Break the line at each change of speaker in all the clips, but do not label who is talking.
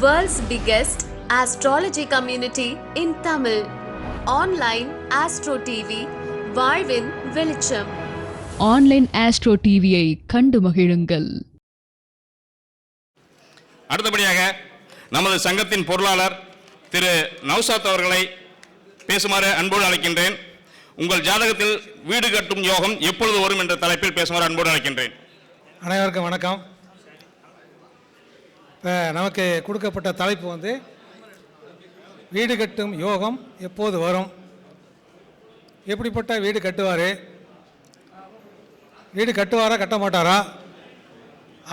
World's biggest astrology community in Tamil. Online Astro TV, வாழ்வின் வெளிச்சம்.
Online astro டிவியை கண்டு மகிழுங்கள்.
அடுத்தபடியாக நமது சங்கத்தின் பொருளாளர் திரு நௌசாத் அவர்களை பேசுமாறு அன்போடு அழைக்கின்றேன். உங்கள் ஜாதகத்தில் வீடு கட்டும் யோகம் எப்பொழுது வரும் என்ற தலைப்பில் பேசுமாறு அன்போடு அழைக்கின்றேன்.
அனைவருக்கும் வணக்கம். இப்போ நமக்கு கொடுக்கப்பட்ட தலைப்பு வந்து வீடு கட்டும் யோகம் எப்போது வரும்? எப்படிப்பட்ட வீடு கட்டுவார்? வீடு கட்டுவாரா கட்ட மாட்டாரா?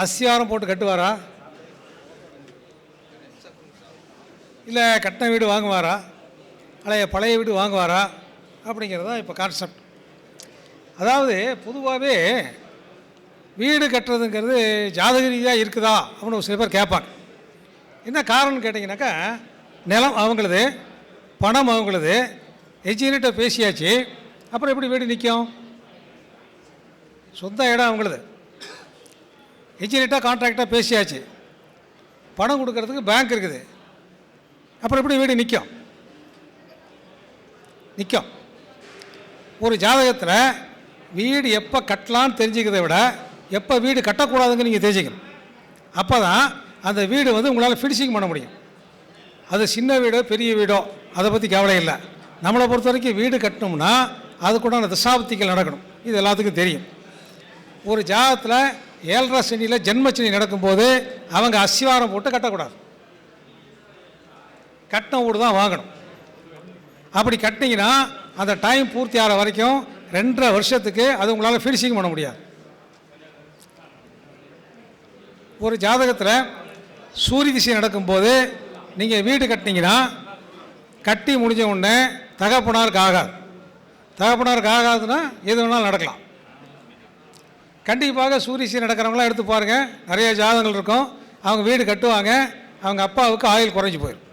அஸ்தியாரம் போட்டு கட்டுவாரா? இல்லை கட்டின வீடு வாங்குவாரா? அல்ல பழைய வீடு வாங்குவாரா? அப்படிங்கிறது தான் இப்போ கான்செப்ட் அதாவது பொதுவாகவே வீடு கட்டுறதுங்கிறது ஜாதக ரீதியாக இருக்குதா அப்படின்னு ஒரு சில பேர் கேட்பாங்க. என்ன காரணம்னு கேட்டிங்கனாக்கா நிலம் அவங்களது பணம் அவங்களது எஜினிட்ட பேசியாச்சு அப்புறம் எப்படி வீடு நிற்கும் சொந்த இடம் அவங்களது. எஜினிட்டாக கான்ட்ராக்டாக பேசியாச்சு. பணம் கொடுக்கறதுக்கு பேங்க் இருக்குது. அப்புறம் எப்படி வீடு நிற்கும் நிற்கும் ஒரு ஜாதகத்தில் வீடு எப்போ கட்டலான்னு தெரிஞ்சுக்கிறத விட எப்போ வீடு கட்டக்கூடாதுங்கன்னு நீங்கள் தெரிஞ்சுக்கணும் அப்போ தான் அந்த வீடு வந்து உங்களால் ஃபினிஷிங் பண்ண முடியும். அது சின்ன வீடோ பெரிய வீடோ அதை பற்றி கவலை இல்லை. நம்மளை பொறுத்த வரைக்கும் வீடு கட்டணும்னா அதுக்குண்டான திசாபத்திகள் நடக்கணும். இது எல்லாத்துக்கும் தெரியும். ஒரு ஜாதகத்தில் ஏழரை சனியில் ஜென்மச்சனி நடக்கும்போது அவங்க அஸ்திவாரம் போட்டு கட்டக்கூடாது. கட்டின வீடு தான் வாங்கணும். அப்படி கட்டினீங்கன்னா அந்த டைம் பூர்த்தி ஆகிற வரைக்கும் ரெண்டரை வருஷத்துக்கு அது உங்களால் ஃபினிஷிங் பண்ண முடியாது. ஒரு ஜாதகத்தில் சூரிய திசை நடக்கும்போது நீங்கள் வீடு கட்டினீங்கன்னா கட்டி முடிஞ்ச உடனே தகப்பனாருக்கு ஆகாது. தகப்பனாருக்கு ஆகாதுன்னா எது வேணாலும் நடக்கலாம். கண்டிப்பாக சூரிய திசை நடக்கிறவங்களாம் எடுத்து பாருங்கள் நிறைய ஜாதகங்கள் இருக்கும். அவங்க வீடு கட்டுவாங்க. அவங்க அப்பாவுக்கு ஆயுள் குறைஞ்சி போயிடும்.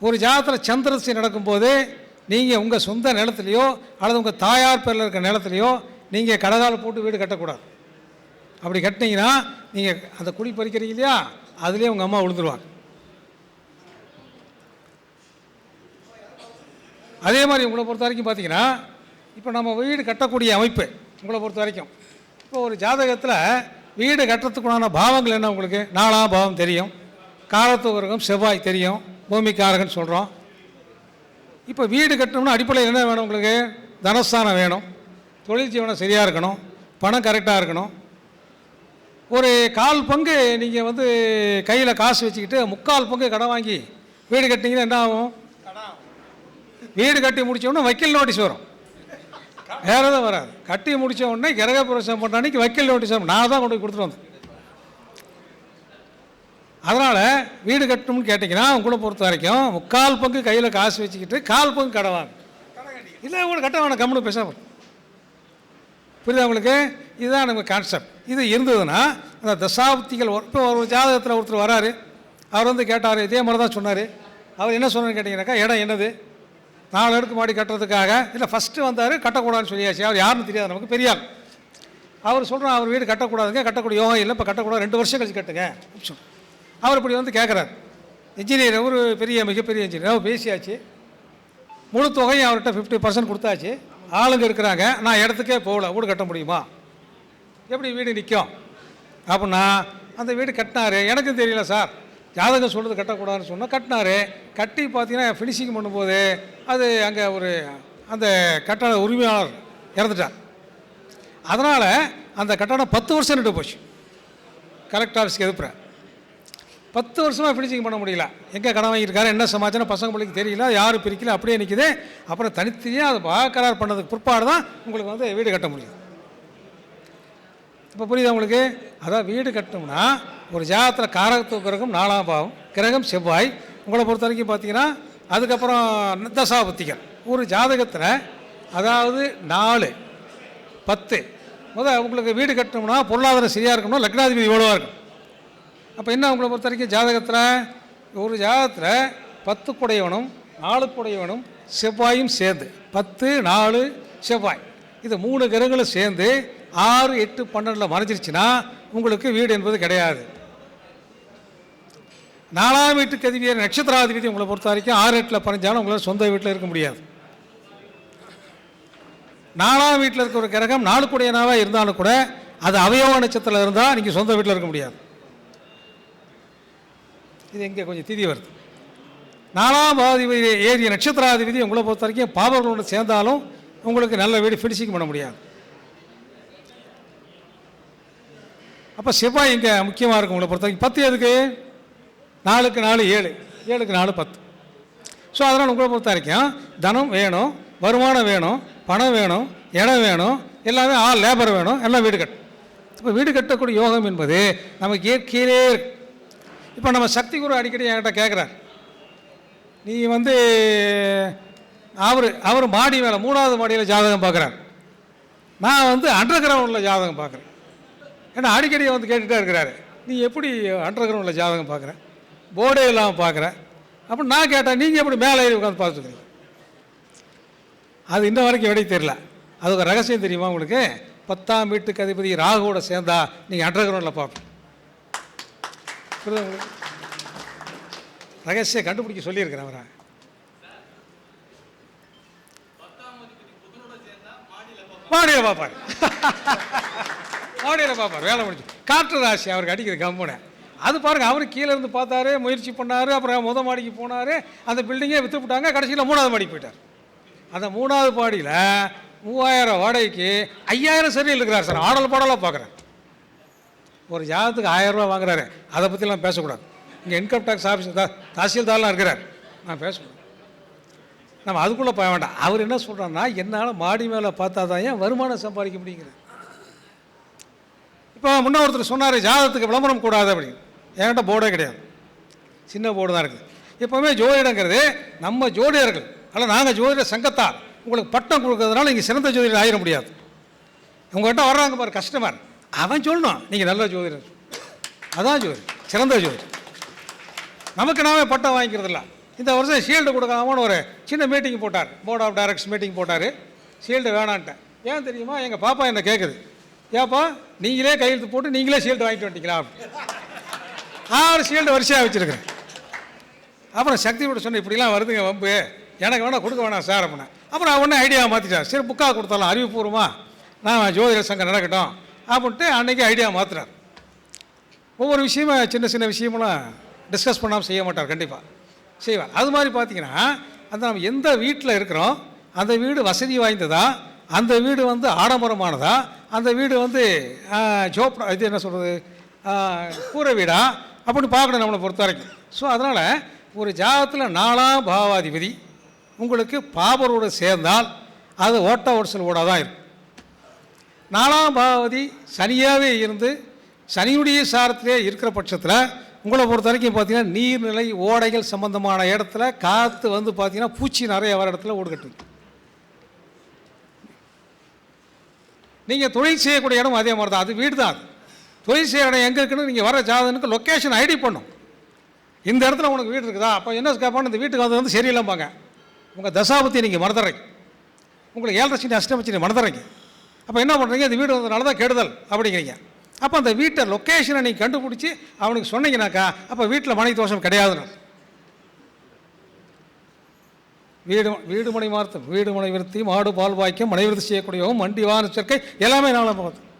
ஒரு ஜாதகத்தில் சந்திரசி நடக்கும்போது நீங்கள் உங்கள் சொந்த நிலத்துலையோ அல்லது உங்கள் தாயார் பேரில் இருக்கிற நிலத்துலையோ நீங்கள் கடகால் போட்டு வீடு கட்டக்கூடாது. அப்படி கட்டினீங்கன்னா நீங்கள் அந்த குடி பறிக்கிறீங்க இல்லையா? அதுலேயே உங்கள் அம்மா விழுந்துருவாங்க. அதே மாதிரி உங்களை பொறுத்த வரைக்கும் பார்த்தீங்கன்னா இப்போ நம்ம வீடு கட்டக்கூடிய அமைப்பு உங்களை பொறுத்த வரைக்கும். இப்போ ஒரு ஜாதகத்தில் வீடு கட்டுறதுக்குண்டான பாவங்கள் என்ன உங்களுக்கு? நாலாம் பாவம் தெரியும். காலத்துவரகம் செவ்வாய் தெரியும். பூமிக்காரகன் சொல்கிறோம் இப்போ வீடு கட்டணும்னா அடிப்படையில் என்ன வேணும் உங்களுக்கு? தனஸ்தானம் வேணும். தொழில் ஜீவனம் சரியாக இருக்கணும். பணம் கரெக்டாக இருக்கணும். ஒரு கால் பங்கு நீங்கள் வந்து கையில் காசு வச்சுக்கிட்டு முக்கால் பங்கு கடன் வாங்கி வீடு கட்டிங்கன்னா என்ன ஆகும்? வீடு கட்டி முடிச்ச வக்கீல் நோட்டீஸ் வரும். வேறு எதுவும் வராது. கட்டி முடித்த உடனே கிரக பிரவேசம் பண்ண அன்னைக்கு வக்கீல் நோட்டீஸ் வரும். நான் தான் கொண்டு போய் கொடுத்துட்டு வந்தேன். அதனால் வீடு கட்டணும்னு கேட்டிங்கன்னா உங்களை பொறுத்த வரைக்கும் முக்கால் பங்கு கையில் காசு வச்சுக்கிட்டு கால் பங்கு கடை வாங்க. இல்லை உங்களுக்கு கட்ட வேணாம். கம்முன்னு பேசாம. புரியுதா உங்களுக்கு? இதுதான் நம்ம கான்செப்ட் இது இருந்ததுன்னா அந்த தசாப்திகள் இப்போ ஒரு ஜாதகத்தில் ஒருத்தர் வராரு. அவர் வந்து கேட்டார் இதே மாதிரி தான் சொன்னார். அவர் என்ன சொன்னார்னு கேட்டிங்கனாக்கா இடம் என்னது? நாலு அடுக்கு மாடி கட்டுறதுக்காக இல்லை ஃபஸ்ட்டு வந்தார் கட்டக்கூடாதுன்னு சொல்லியாச்சு. அவர் யாருன்னு தெரியாது நமக்கு பெரியார். அவர் சொல்கிறோம் அவர் வீடு கட்டக்கூடாதுங்க கட்டக்கூடிய யோகம் இல்லை இப்போ கட்டக்கூடாது ரெண்டு வருஷம் கழிச்சு கட்டுங்க அவர் இப்படி வந்து கேட்குறாரு இன்ஜினியர் ஒரு பெரிய மிகப்பெரிய இன்ஜினியர் அவர் பேசியாச்சு. முழு தொகையும் அவர்கிட்ட ஃபிஃப்டி பர்சன்ட் கொடுத்தாச்சு. ஆளுங்க இருக்கிறாங்க நான் இடத்துக்கே போகல வீடு கட்ட முடியுமா? எப்படி வீடு நிற்கும் அப்படின்னா அந்த வீடு கட்டினாரு. எனக்கும் தெரியல சார். ஜாதகம் சொல்கிறது கட்டக்கூடாதுன்னு சொன்னால் கட்டினாரு. கட்டி பார்த்தீங்கன்னா ஃபினிஷிங் பண்ணும்போது அது அங்கே ஒரு அந்த கட்டட உரிமையாளர் இறந்துட்டார். அதனால் அந்த கட்டடம் பத்து வருஷம் நின்று போச்சு. கலெக்டர் ஆஃபீஸ்க்கு எதிர்ப்புறேன் பத்து வருஷமாக ஃபினிஷிங் பண்ண முடியல. எங்கே கடன் வாங்கியிருக்காரு என்ன சமாச்சாரம்? பசங்க பிள்ளைக்கு தெரியல யாரும் பிரிக்கல அப்படியே நிற்கிது அப்புறம் தனித்தனியாக அதை பாக்கரார் பண்ணதுக்கு பிற்பாடு தான் உங்களுக்கு வந்து வீடு கட்ட முடியும் இப்போ புரியுதா உங்களுக்கு? அதான் வீடு கட்டணும்னா ஒரு ஜாதத்தில் காரகத்துவ கிரகம் நாலாம் பாவம் கிரகம் செவ்வாய். உங்களை பொறுத்த வரைக்கும் பார்த்தீங்கன்னா அதுக்கப்புறம் தசாபத்திகள் ஒரு ஜாதகத்தில் அதாவது நாலு பத்து முதல் உங்களுக்கு வீடு கட்டணும்னா பொருளாதாரம் சரியாக இருக்கணும் லக்னாதிபதி எவ்வளோவாக இருக்கும் அப்போ என்ன உங்களை பொறுத்த வரைக்கும் ஜாதகத்தில்? ஒரு ஜாதகத்தில் பத்து குடையவனும் நாலு குடையவனும் செவ்வாயும் சேர்ந்து பத்து நாலு செவ்வாய். இது மூணு கிரகங்களும் சேர்ந்து ஆறு எட்டு பன்னெண்டில் மறைஞ்சிருச்சுன்னா உங்களுக்கு வீடு என்பது கிடையாது. நாலாம் வீட்டுக்கு கதிவியர் நட்சத்திராதிபதி உங்களை பொறுத்த வரைக்கும் ஆறு எட்டில் பறிஞ்சாலும் உங்களால் சொந்த வீட்டில் இருக்க முடியாது. நாலாம் வீட்டில் இருக்கிற ஒரு கிரகம் குடையனாவாக இருந்தாலும் கூட அது அவயவ நட்சத்திரத்தில் இருந்தால் நீங்கள் சொந்த வீட்டில் இருக்க முடியாது. இது இங்கே கொஞ்சம் திதி வருது. நாலாம் பாதிபதி ஏறிய நட்சத்திராதிபதி உங்களை பொறுத்த வரைக்கும் பாபர்களோடு சேர்ந்தாலும் உங்களுக்கு நல்ல வீடு ஃபினிஷிங் பண்ண முடியாது. அப்போ செவ்வாய் இங்கே முக்கியமாக இருக்கும் உங்களை பொறுத்த வரைக்கும்? பத்து எதுக்கு? நாலுக்கு நாலு ஏழு. ஏழுக்கு நாலு பத்து. ஸோ அதனால் உங்களை பொறுத்த வரைக்கும் தனம் வேணும் வருமானம் வேணும் பணம் வேணும் இடம் வேணும் எல்லாமே ஆள் லேபர் வேணும் எல்லாம் வீடு கட்டும் இப்போ வீடு கட்டக்கூடிய யோகம் என்பது நமக்கு இயற்கையிலே இருக்குது இப்போ நம்ம சக்தி குரு அடிக்கடி என்கிட்ட கேட்குறார் நீ வந்து அவர் அவர் மாடி மேலே மூணாவது மாடியில் ஜாதகம் பார்க்குறார் நான் வந்து அண்டர் கிரவுண்டில் ஜாதகம் பார்க்குறேன் ஏன்னா அடிக்கடி வந்து கேட்டுகிட்டே இருக்கிறாரு. நீ எப்படி அண்டர் கிரவுண்டில் ஜாதகம் பார்க்குறேன் போர்டே இல்லாமல் பார்க்குறேன் அப்போ நான் கேட்டேன் நீங்கள் எப்படி மேலே ஏறி உட்காந்து பார்த்துக்கிறீங்க? அது இன்ன வரைக்கும் விடை தெரியல. அது ஒரு ரகசியம் தெரியுமா உங்களுக்கு? பத்தாம் வீட்டுக்கு அதிபதி ராகுவோட சேர்ந்தா நீங்கள் அண்டர் கிரவுண்டில் பார்ப்போம் புரியுதா கண்டுபிடிக்க சொல்லியிருக்கிறேன் அவரை. மாடியில் பார்ப்பார் மாடியில் பார்ப்பார் வேலை முடிஞ்சு. காற்று ராசி அவருக்கு அடிக்கிற கம்முனை அது பாருங்க அவரு கீழே இருந்து பார்த்தாரு முயற்சி பண்ணாரு அப்புறம் முத மாடிக்கு போனாரு அந்த பில்டிங்கே விற்று விட்டாங்க கடைசியில் மூணாவது மாடிக்கு போயிட்டார். அந்த மூணாவது மாடியில் மூவாயிரம் வாடகைக்கு ஐயாயிரம் சரியில் இருக்கிறார் சார் ஆடல் பாடலாக பார்க்குறேன் ஒரு ஜாதத்துக்கு ஆயிரம் ரூபா வாங்குறாரு. அதை பற்றிலாம் பேசக்கூடாது. இங்கே இன்கம் டேக்ஸ் ஆஃபீஸ் தா தாசில்தார்லாம் இருக்கிறார். நான் பேசக்கூடாது. நம்ம அதுக்குள்ளே போக வேண்டாம். அவர் என்ன சொல்கிறான்னா என்னால் மாடி மேலே பார்த்தா தான் ஏன் வருமானம் சம்பாதிக்க முடியுங்கிறது. இப்போ முன்ன ஒருத்தர் சொன்னார் ஜாதகத்துக்கு விளம்பரம் கூடாது அப்படின்னு. என்கிட்ட போர்டே கிடையாது. சின்ன போர்டு தான் இருக்குது. எப்போவுமே ஜோதிடங்கிறது நம்ம ஜோதிடர்கள். அல்ல நாங்கள் ஜோதிட சங்கத்தார் உங்களுக்கு பட்டம் கொடுக்கறதுனால இங்கே சிறந்த ஜோதிடர் ஆயிட முடியாது. உங்கள்கிட்ட வர்றாங்க பாரு கஸ்டமர் அவன் சொல்லணும். நீங்கள் நல்ல ஜோதிடர். அதான் ஜோதிடர் சிறந்த ஜோதிடர் நமக்கு நாமே பட்டம் வாங்கிக்கிறதில்ல. இந்த வருஷம் ஷீல்டு கொடுக்காமனு ஒரு சின்ன மீட்டிங் போட்டார். போர்ட் ஆஃப் டைரக்டர்ஸ் மீட்டிங் போட்டார். ஷீல்டு வேணான்ட்டேன். ஏன் தெரியுமா? எங்கள் பாப்பா என்ன கேட்குது ஏப்பா நீங்களே கையெழுத்து போட்டு நீங்களே ஷீல்டு வாங்கிட்டு வந்துட்டீங்களா? ஆறு ஷீல்டு வரிசையாக வச்சுருக்கிறேன். அப்புறம் சக்தி விட சொன்ன இப்படிலாம் வருதுங்க வம்பு. எனக்கு வேணால் கொடுக்க வேணாம் சார் அப்படின்னா அப்புறம் உடனே ஐடியா மாற்றிட்டார் சரி புக்காக கொடுத்தாலும் அறிவுபூர்வமாக நான் ஜோதிட சங்கம் நடக்கட்டும். அப்படின்ட்டு அன்னைக்கு ஐடியா மாற்றுறார் ஒவ்வொரு விஷயமும் சின்ன சின்ன விஷயமெல்லாம் டிஸ்கஸ் பண்ணாமல் செய்ய மாட்டார் கண்டிப்பாக செய்வார். அது மாதிரி பார்த்தீங்கன்னா அந்த நம்ம எந்த வீட்டில் இருக்கிறோம் அந்த வீடு வசதி வாய்ந்ததா அந்த வீடு வந்து ஆடம்பரமானதா அந்த வீடு வந்து ஜோப் இது என்ன சொல்கிறது கூரை வீடா அப்படின்னு பார்க்கணும் நம்மளை பொறுத்த வரைக்கும் ஸோ அதனால் ஒரு ஜாதகத்தில் நாலாம் பாவாதிபதி உங்களுக்கு பாபரோடு சேர்ந்தால் அது ஓட்ட ஓடசல் ஓடாக தான் இருக்கும். நாலாம் பாவதி சனியாகவே இருந்து சனியுடைய சாரத்திலே இருக்கிற பட்சத்தில் உங்களை பொறுத்த வரைக்கும் பார்த்தீங்கன்னா நீர்நிலை ஓடைகள் சம்பந்தமான இடத்துல காற்று வந்து பார்த்தீங்கன்னா பூச்சி நிறைய வர இடத்துல ஓடு நீங்கள் தொழில் செய்யக்கூடிய இடம் அதே மாதிரி தான் அது வீடு தான் அது தொழில் செய்கிற இடம் எங்கே இருக்குன்னு நீங்கள் வர ஜாதனுக்கு லொக்கேஷன் ஐடி பண்ணும். இந்த இடத்துல உனக்கு வீடு இருக்குதா? அப்போ என்ன கேட்பான்னு இந்த வீட்டுக்கு வந்து வந்து சரியில்லாம்பாங்க. உங்கள் தசாபத்தி நீங்கள் மறந்துடுறீங்க. உங்களுக்கு ஏழரை சனி அஷ்டமச்சி நீங்கள் மறந்துடுறீங்க. அப்போ என்ன பண்ணுறீங்க இந்த வீடு வந்ததுனால தான் கெடுதல் அப்படிங்கிறீங்க. அப்போ அந்த வீட்டை லொக்கேஷனை நீங்கள் கண்டுபிடிச்சி அவனுக்கு சொன்னீங்கனாக்கா அப்போ வீட்டில் மனை தோஷம் கிடையாதுன்னு வீடு வீடு மனை மார்த்தம் வீடு மனை விருத்தி மாடு பால் வாய்க்கும் மனை விருத்தி செய்யக்கூடியவும் மண்டி வாகன சேர்க்கை எல்லாமே நாலாம் பார்த்து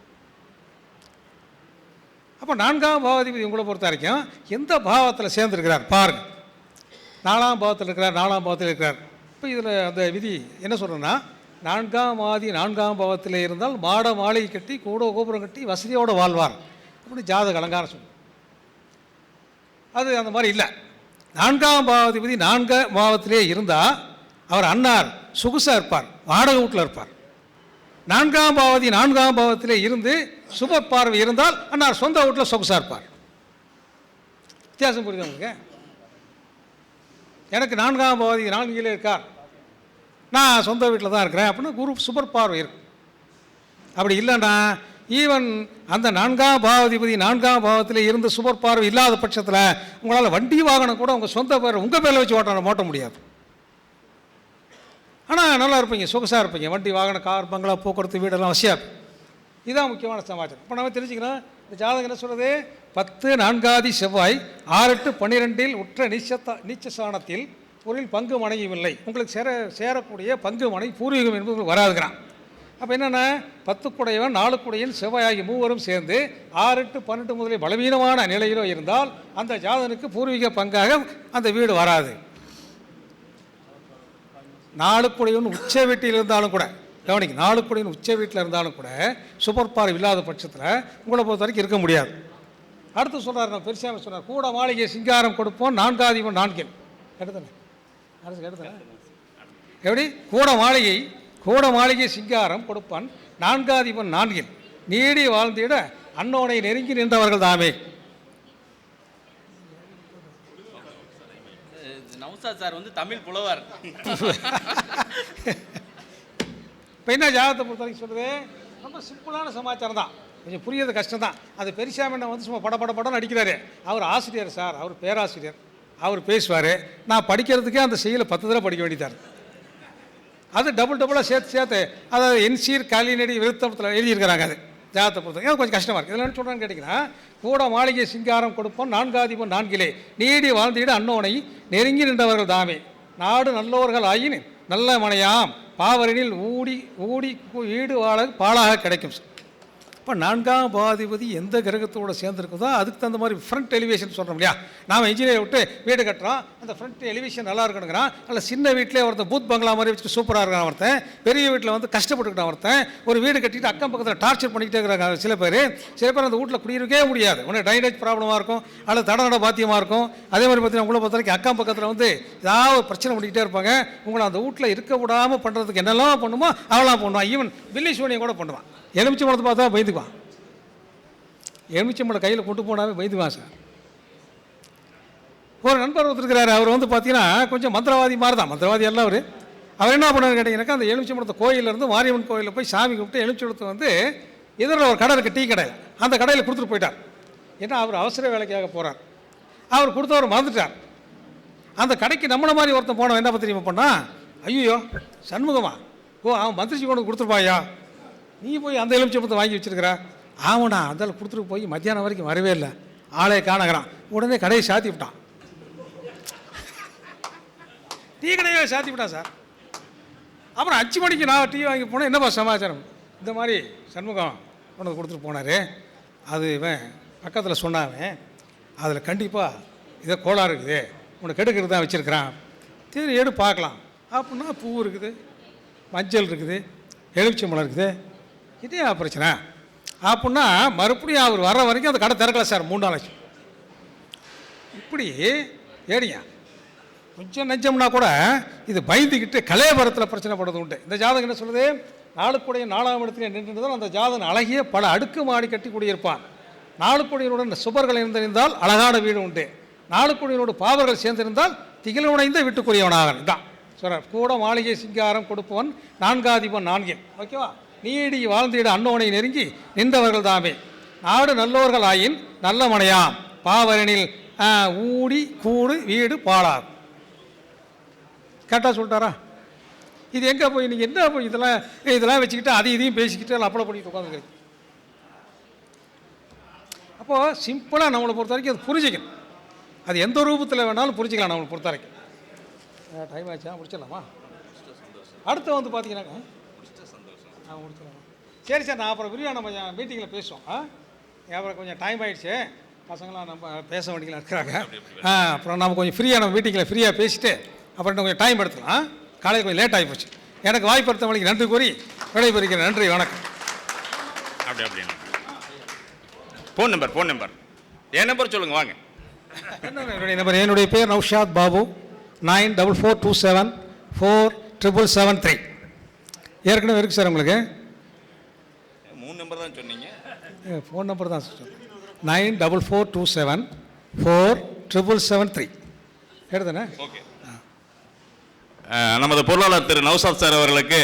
அப்போ நான்காம் பாவாதிபதி உங்களை பொறுத்த வரைக்கும் எந்த பாவத்தில் சேர்ந்துருக்கிறார்? பாருங்க. நாலாம் பாவத்தில் இருக்கிறார் நாலாம் பாவத்தில் இருக்கிறார். இப்போ இதில் அந்த விதி என்ன சொல்கிறேன்னா நான்காம் ஆதி நான்காம் பாவத்தில் இருந்தால் மாட மாளிகை கட்டி கூட கோபுரம் கட்டி வசதியோடு வாழ்வார். அப்படின்னு ஜாதக அலங்காரம் சொல்லும் அது அந்த மாதிரி இல்லை. நான்காம் பாவாதிபதி நான்காம் பாவத்திலே இருந்தால் அவர் அன்னார் சொகுசாக இருப்பார் வாடகை வீட்டில் இருப்பார். நான்காம் பாவதி நான்காம் பாவத்திலே இருந்து சுப பார்வை இருந்தால் அன்னார் சொந்த வீட்டில் சொகுசாக இருப்பார். வித்தியாசம் புரியுது உங்களுக்கு? எனக்கு நான்காம் பாவதி நான்கிலே இருக்கார். நான் சொந்த வீட்டில் தான் இருக்கிறேன் அப்படின்னு குரு சுபர் பார்வை இருக்கும் அப்படி இல்லைன்னா ஈவன் அந்த நான்காம் பாவதிபதி நான்காம் பாவத்தில் இருந்து சுபர் பார்வை இல்லாத பட்சத்தில் உங்களால் வண்டி வாகனம் கூட உங்கள் சொந்த பேர் உங்கள் பேரில் வச்சு ஓட்ட ஓட்ட முடியாது. ஆனால் நல்லா இருப்பீங்க சொகுசாக இருப்பீங்க. வண்டி வாகனம் கார் பங்களா போக்குவரத்து வீடெல்லாம் வசியாக இருக்கும். இதுதான் முக்கியமான சமாச்சாரம். இப்போ நம்ம தெரிஞ்சுக்கலாம் இந்த ஜாதகம் என்ன சொல்கிறது பத்து நான்காதி செவ்வாய் ஆறு எட்டு பன்னிரெண்டில் உற்ற நீச்சத்தா நீச்சஸ்தானத்தில் பொருளில் பங்கு மனையும் இல்லை உங்களுக்கு சேர சேரக்கூடிய பங்கு மனை பூர்வீகம் என்பது உங்களுக்கு வராதுங்கிறான். அப்போ என்னென்ன பத்துக்குடையவன் நாலுக்குடையன் செவ்வாய் ஆகிய மூவரும் சேர்ந்து ஆறு எட்டு பன்னெண்டு முதலில் பலவீனமான நிலையிலோ இருந்தால் அந்த ஜாதகனுக்கு பூர்வீக பங்காக அந்த வீடு வராது. நாலுக்குடையவன் உச்ச வீட்டில் இருந்தாலும் கூட கவனிக்கு நாலுக்குடையவன் உச்ச வீட்டில் இருந்தாலும் கூட சூப்பர் பார்வை இல்லாத பட்சத்தில் உங்களை பொறுத்த வரைக்கும் இருக்க முடியாது. அடுத்து சொல்கிறார் நான் பெருசாக சொன்னார் கூட மாளிகை சிங்காரம் கொடுப்போம் நான்காதிபன் நான்கில். எடுத்துனேன் அடுத்து எடுத்தன எப்படி? கூட மாளிகை கூட மாளிகை சிங்காரம் கொடுப்பான் நான்காதிபன் நான்கில். நீடி வாழ்ந்திட அன்னோனை நெருங்கி நின்றவர்கள் தாமே.
நவுசாத் சார் வந்து தமிழ் புலவர்.
இப்போ என்ன ஜாதகத்தை பொறுத்த வரைக்கும் சொல்லுது ரொம்ப சிம்பிளான சமாச்சாரம் தான். கொஞ்சம் புரியறது கஷ்டம் தான் அது பெரிசாமண்ண வந்து சும்மா பட பட படம் நடிக்கிறாரு அவர் ஆசிரியர் சார் அவர் பேராசிரியர். அவர் பேசுவார் நான் படிக்கிறதுக்கே அந்த செயலை பத்து தடவை படிக்க வேண்டியதார். அது டபுள் டபுளாக சேர்த்து சேர்த்து அதாவது என்சீர் காலினடி விருத்தத்தில் எழுதியிருக்கிறாங்க அது. ஜாதகத்தை பொறுத்த கொஞ்சம் கஷ்டமாக இருக்குது இதில் என்ன சொல்கிறான்னு கேட்டிங்கன்னா கூட மாளிகை சிங்காரம் கொடுப்போம் நான்காதிபம் நான்கிலே. நீடி வாழ்ந்திட அன்னோனை நெருங்கி நின்றவர்கள் தாமே. நாடு நல்லோர்கள் ஆயின் நல்ல மனையாம். பாவரனில் ஊடி ஊடி வீடு வாழ பாலாக கிடைக்கும். இப்போ நான்காம் பாதிபதி எந்த கிரகத்தோட சேர்ந்துருக்குதோ அதுக்கு தகுந்த மாதிரி ஃப்ரண்ட் எலிவேஷன் சொல்கிறோம் இல்லையா? நாம் இன்ஜினியர் விட்டு வீடு கட்டுறோம். அந்த ஃப்ரண்ட் எலிவேஷன் நல்லா இருக்கணுங்கிறான். அல்ல சின்ன வீட்டிலே ஒருத்தன் பூத் பங்களா மாதிரி வச்சுட்டு சூப்பராக இருக்கான் ஒருத்தன். பெரிய வீட்டில் வந்து கஷ்டப்பட்டுக்கிட்டான் ஒருத்தன். ஒரு வீடு கட்டிட்டு அக்கம் பக்கத்தில் டார்ச்சர் பண்ணிக்கிட்டே இருக்கிறாங்க சில பேர். சில பேர் அந்த வீட்டில் குடியிருக்கவே முடியாது. ஒன்று டைனேஜ் ப்ராப்ளமாக இருக்கும். அல்லது தட நட பாத்தியமாக இருக்கும். அதே மாதிரி பார்த்தீங்கன்னா உங்களை பொறுத்த வரைக்கும் அக்கம் பக்கத்தில் வந்து ஏதாவது ஒரு பிரச்சனை பண்ணிக்கிட்டே இருப்பாங்க. உங்களை அந்த வீட்டில் இருக்க விடாமல் பண்ணுறதுக்கு என்னெல்லாம் பண்ணுமோ அவெல்லாம் பண்ணுவான். ஈவன் வில்லி சூனியம் கூட பண்ணுவான். எலுமிச்சை மரத்தை பார்த்தா பயந்துக்குவான். எலுமிச்சை மரம் கையில் கொண்டு போனாவே பயந்துக்குவான் சார். ஒரு நண்பர் ஒருத்தருக்கிறாரு அவர் வந்து பார்த்தீங்கன்னா கொஞ்சம் மந்திரவாதி மாதிரி தான் மந்திரவாதி எல்லாம் அவர். அவர் என்ன பண்ணார் கேட்டிங்கனாக்கா அந்த எலுமிச்சை மரத்தை கோயிலேருந்து மாரியம்மன் கோயிலில் போய் சாமி கும்பிட்டு எலுமிச்சை மரத்தை வந்து எதிரில் ஒரு கடை இருக்குது டீ கடையில் அந்த கடையில் கொடுத்துட்டு போயிட்டார். ஏன்னா அவர் அவசர வேலைக்காக போகிறார் அவர் கொடுத்தவர் மறந்துட்டார். அந்த கடைக்கு நம்மளை மாதிரி ஒருத்தன் போனவன் என்ன தெரியுமா பண்ணா ஐயோ சண்முகமா? ஓ அவன் மந்திரிச்சு கொண்டு கொடுத்துருப்பாயா? நீ போய் அந்த எலுமிச்சப்பத்தை வாங்கி வச்சிருக்கிற? ஆமாண்ணா அதில் கொடுத்துட்டு போய் மத்தியானம் வரைக்கும் வரவே இல்லை. ஆளே காணகிறான். உடனே கடையை சாத்தி விட்டான். டீ கடையை சாத்தி விட்டான் சார். அப்புறம் அஞ்சு மணிக்கு நான் டீ வாங்கி போனேன். என்னப்பா சமாச்சாரம்? இந்த மாதிரி சண்முகம் உனக்கு கொடுத்துட்டு போனார். அது இவன் பக்கத்தில் சொன்னாவன் அதில் கண்டிப்பாக இதை கோளாறு இருக்குது. உனக்கு கெடுக்கிறது தான் வச்சுருக்கிறான். சரி எடு பார்க்கலாம். அப்படின்னா பூ இருக்குது மஞ்சள் இருக்குது எலுமிச்சம்பழம் இருக்குது. இதே பிரச்சனை? அப்படின்னா மறுபடியும் அவர் வர வரைக்கும் அந்த கடை திறக்கல சார் மூணு நாள் ஆச்சு இப்படி ஏடியா கொஞ்சம் நெஞ்சம்னா கூட இது பயந்துக்கிட்டு கலையபரத்தில் பிரச்சனை படுறது உண்டு. இந்த ஜாதகம் என்ன சொல்லுது? நாளுக்குடைய நாலாம் இடத்துல நின்றுதான் அந்த ஜாதகன் அழகிய பல அடுக்கு மாடி கட்டி குடியிருப்பான். நாளுக்குடியனுடன் சுபர்கள் இருந்திருந்தால் அழகான வீடு உண்டு. நாளுக்குடியனோடு பாவர்கள் சேர்ந்திருந்தால் திகில் உடைந்த வீட்டுக்குரியவனாக தான் சொல்கிறார் கூட மாளிகை சிங்காரம் கொடுப்பவன் நான்காதிபன் நான்கின் ஓகேவா? நீடி வாழ்ந்திட அன்னோனை நெருங்கி நின்றவர்கள் தாமே. நாடு நல்லோர்கள் ஆயின் நல்ல மனையாம் பாவரனில் ஊடி கூடு வீடு பாடார் கரெக்டாக சொல்லிட்டாரா? இது எங்கே போய் நீங்கள் என்ன போய் இதெல்லாம் இதெல்லாம் வச்சுக்கிட்டு அதையும் இதையும் பேசிக்கிட்டு அப்ளை பண்ணிட்டு உட்காந்துக்கிறீங்க அப்போது சிம்பிளாக நம்மளை பொறுத்த வரைக்கும் அது புரிஞ்சிக்கணும். அது எந்த ரூபத்தில் வேணாலும் புரிஞ்சிக்கலாம் நம்மளை பொறுத்த வரைக்கும். டைம் ஆச்சா? முடிச்சிடலாமா? அடுத்து வந்து பார்த்தீங்கன்னா ஆ முடிச்சிடலாமா சரி சார் நான் அப்புறம் விரிவாக நம்ம மீட்டிங்கில் பேசுவோம். ஆ? அப்புறம் கொஞ்சம் டைம் ஆயிடுச்சு. பசங்களாம் நம்ம பேச வேண்டியலாம் இருக்கிறாங்க. ஆ அப்புறம் நம்ம கொஞ்சம் ஃப்ரீயாக நம்ம மீட்டிங்கில் ஃப்ரீயாக பேசிட்டு அப்புறம் இன்னும் கொஞ்சம் டைம் எடுத்துக்கலாம். காலையில் கொஞ்சம் லேட் ஆகி போச்சு. எனக்கு வாய்ப்பு எடுத்தவங்களுக்கு நன்றி கூறி விடைபெறுகிறேன். நன்றி வணக்கம்.
அப்படி அப்படின்னு ஃபோன் நம்பர் ஃபோன் நம்பர் என் நம்பர் சொல்லுங்கள் வாங்க.
என்னுடைய நம்பர் என்னுடைய பேர் Naushad Babu. Nine double four two seven four triple seven three. ஏற்கனவே இருக்குது சார் உங்களுக்கு?
மூணு நம்பர் தான் சொன்னீங்க.
ஃபோன் நம்பர் தான் sir nine double four two seven four triple seven three எடுத்தனே?
Okay நமது பொருளாளர் திரு நௌசாத் சார் அவர்களுக்கு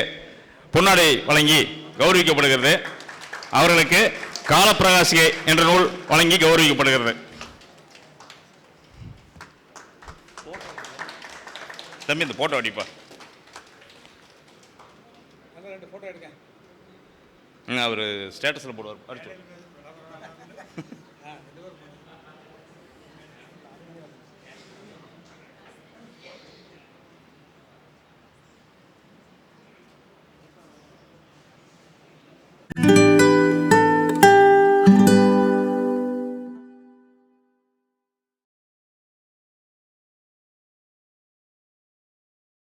பொன்னாடை வழங்கி கௌரவிக்கப்படுகிறது. அவர்களுக்கு காலப்பிரகாசிகை என்ற நூல் வழங்கி கௌரவிக்கப்படுகிறது. தம்பி இந்த போட்டோ அடிப்பா.
நல்லா
அவர் ஸ்டேட்டஸில் போடுவார். அடுத்து